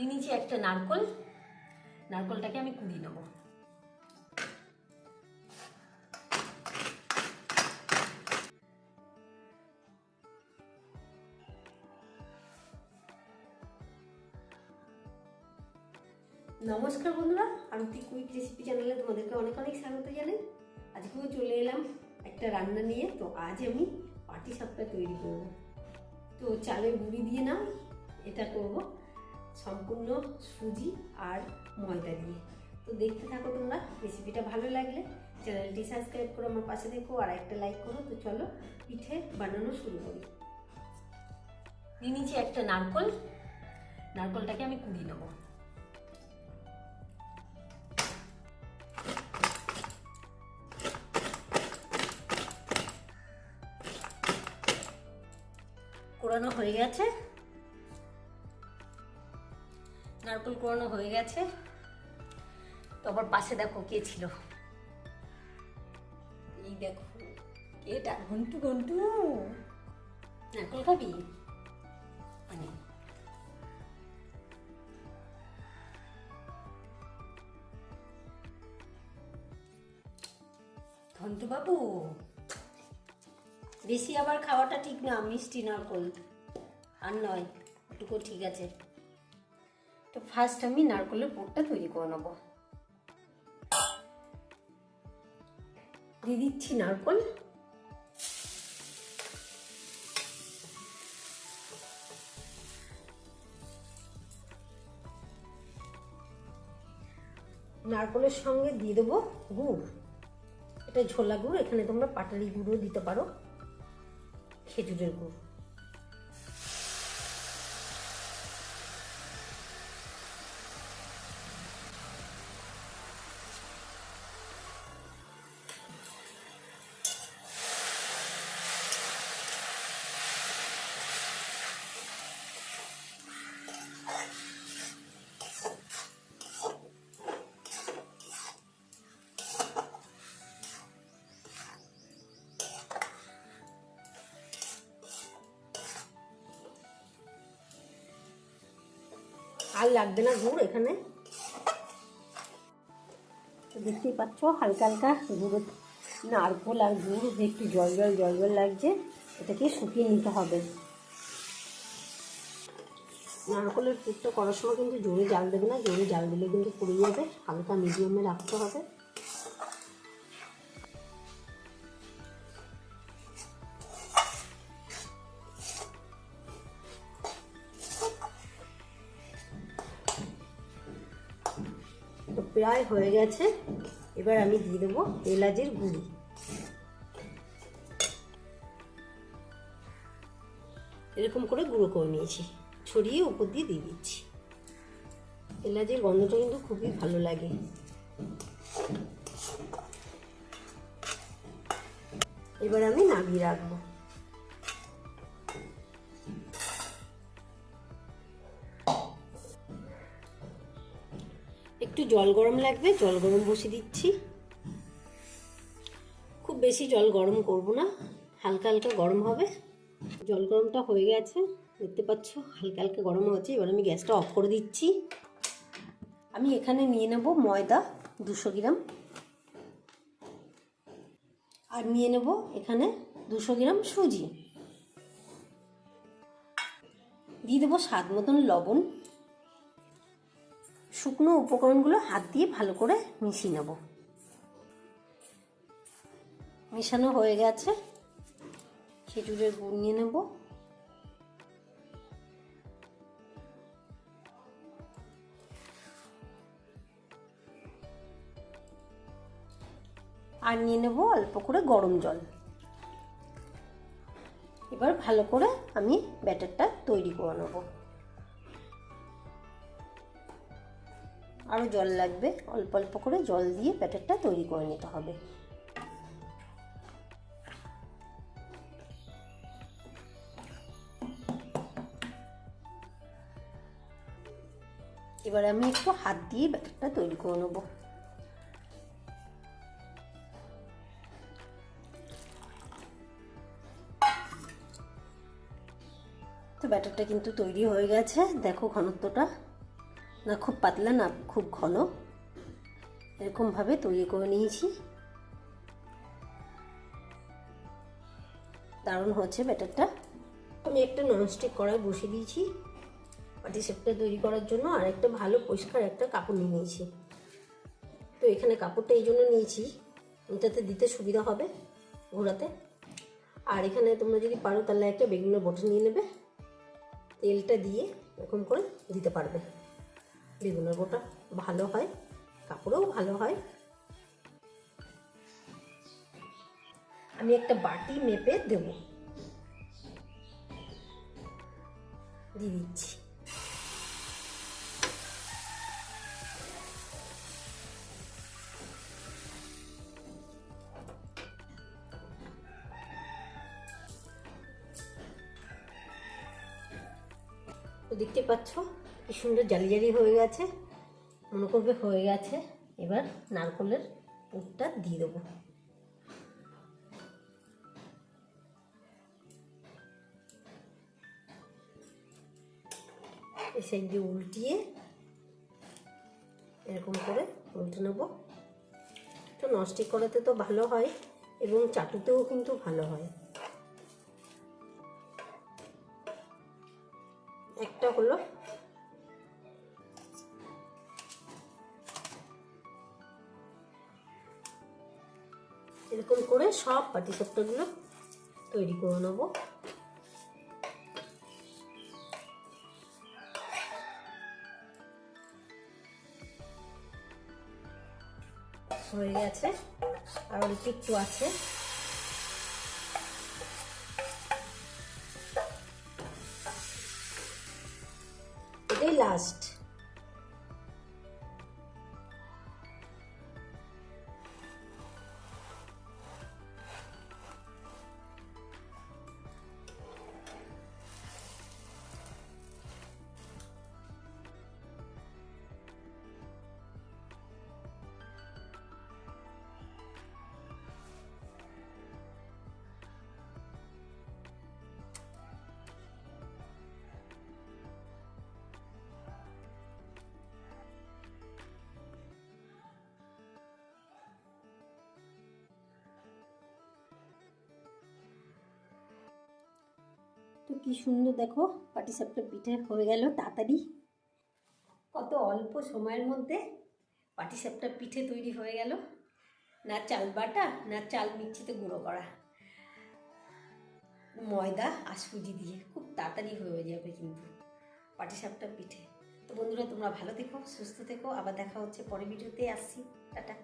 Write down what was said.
দিয়ে নিচে একটা নারকল। নারকলটাকে আমি কুড়িয়ে নেব। নমস্কার বন্ধুরা আরতি কুইক রেসিপি চ্যানেলে তোমাদেরকে অনেক অনেক স্বাগত জানাই। আজকেও চলে এলাম একটা রান্না নিয়ে, তো আজ আমি পাটি সাপটা তৈরি করব। তো চালের গুঁড়ি দিয়ে না এটা করব। সম্পূর্ণ সুজি আর ময়দা দিয়ে। তো দেখতে থাকো তোমরা রেসিপিটা ভালো লাগলে চ্যানেলটি সাবস্ক্রাইব করো, আমার পাশে দেখো আর একটা লাইক করো। তো চলো, পিঠে বানানো শুরু করি। নিয়ে নিচে একটা নারকল। নারকলটাকে আমি কুড়িয়ে নেব। কোরানো হয়ে গেছে। নারকল কোরানো হয়ে গেছে। তারপর পাশে দেখো কে ছিল। এই দেখো এটা? ঘন্টু ঘন্টু। নারকল খাবি? মানে। ঘন্টু বাবু, বেশি আবার খাওয়াটা ঠিক না, মিষ্টি নারকল। আর নয় এটুকু ঠিক আছে। ফার্স্ট আমি নারকলের পুরটা তৈরি করে নেব। দিয়ে দিচ্ছি নারকল। নারকলের সঙ্গে দিয়ে দেবো গুড়। এটা ঝোলা গুড়, এখানে তোমরা পাটালি গুঁড়ো দিতে পারো। খেজুরের গুড়। আর লাগবে না গুড় এখানে। দেখতেই পাচ্ছ হালকা হালকা গুঁড়ো, নারকোল আর গুড় একটু জল জল জল জল লাগছে, এটাকে শুকিয়ে নিতে হবে। নারকলের পুরটা করার সময় কিন্তু জোরে জাল দেবে না, জোরে জাল দিলে কিন্তু পুড়ে যাবে, হালকা মিডিয়ামে রাখতে হবে। তো প্রায় হয়ে গেছে। এবার আমি দিয়ে দেবো এলাচের গুঁড়ি। এরকম করে গুঁড়ো করে নিয়েছি। ছড়িয়ে উপর দিয়ে দিয়ে দিচ্ছি। এলাচের গন্ধটা কিন্তু খুবই ভালো লাগে। এবার আমি নামিয়ে রাখব। একটু জল গরম লাগবে, জল গরম বসে দিচ্ছি। খুব বেশি জল গরম করব না, হালকা হালকা গরম হবে। জল গরমটা হয়ে গেছে, দেখতে পাচ্ছ হালকা হালকা গরম হচ্ছে, এবার আমি গ্যাসটা অফ করে দিচ্ছি। আমি এখানে নিয়ে নেব ময়দা দুশো গ্রাম। আর নিয়ে নেব এখানে দুশো গ্রাম সুজি। দিয়ে দেবো স্বাদ মতন লবণ। শুকনো উপকরণগুলো হাত দিয়ে ভালো করে মিশিয়ে নেব। মেশানো হয়ে গেছে। খেজুরের গুড় নিয়ে নেব। আর নিয়ে নেব অল্প করে গরম জল। এবার ভালো করে আমি ব্যাটারটা তৈরি করে নেব। আরও জল লাগবে। অল্প অল্প করে জল দিয়ে ব্যাটারটা তৈরি করে নিতে হবে। এবার আমি একটু হাত দিয়ে ব্যাটারটা তৈরি করে নেব। তো ব্যাটারটা কিন্তু তৈরি হয়ে গেছে। দেখো ঘনত্বটা। না, খুব পাতলা না, খুব ঘন। এরকমভাবে তৈরি করে নিয়েছি। দারুণ হচ্ছে ব্যাটারটা। আমি একটা ননস্টিক কড়াই বসিয়ে দিয়েছি পাটি সেপটা তৈরি করার জন্য, আর একটা ভালো পরিষ্কার একটা কাপড় নিয়ে নিয়েছি। তো এখানে কাপড়টা এই জন্য নিয়েছি, এটাতে দিতে সুবিধা হবে ঘোরাতে। আর এখানে তোমরা যদি পারো, তাহলে একটা বেগুনের বটল নিয়ে নেবে। তেলটা দিয়ে এরকম করে দিতে পারবে। বেগুনের বোটা ভালো হয়, কাপড়েও ভালো হয়। আমি একটা বাটি মেপে দেব। দিয়ে দিচ্ছি। দেখতে পাচ্ছ কি সুন্দর জালি জালি হয়ে গেছে মনে করবে হয়ে গেছে। এবার নারকলের পুরটা দিয়ে দেবো। এই দিয়ে উল্টিয়ে এরকম করে উল্টে নেব। তো নস্টিক করাতে তো ভালো হয় এবং চাটুতেও কিন্তু ভালো হয়। একটা হলো এরকম করে সব পাটি গুলো তৈরি করে নেব। হয়ে গেছে। আর অল্প একটু আছে। এটাই লাস্ট তো কি সুন্দর, দেখো, পাটিসাপটা পিঠে হয়ে গেল, তাড়াতাড়ি। কত অল্প সময়ের মধ্যে পাটিসাপটা পিঠে তৈরি হয়ে গেল। না চাল বাটা, না চাল মিক্সিতে গুঁড়ো করা। ময়দা আর সুজি দিয়ে, খুব তাড়াতাড়ি হয়ে যাবে কিন্তু পাটিসাপটা পিঠে। তো বন্ধুরা, তোমরা ভালো থেকো, সুস্থ থেকো, আবার দেখা হচ্ছে পরে ভিডিওতে, আসছি, টাটা।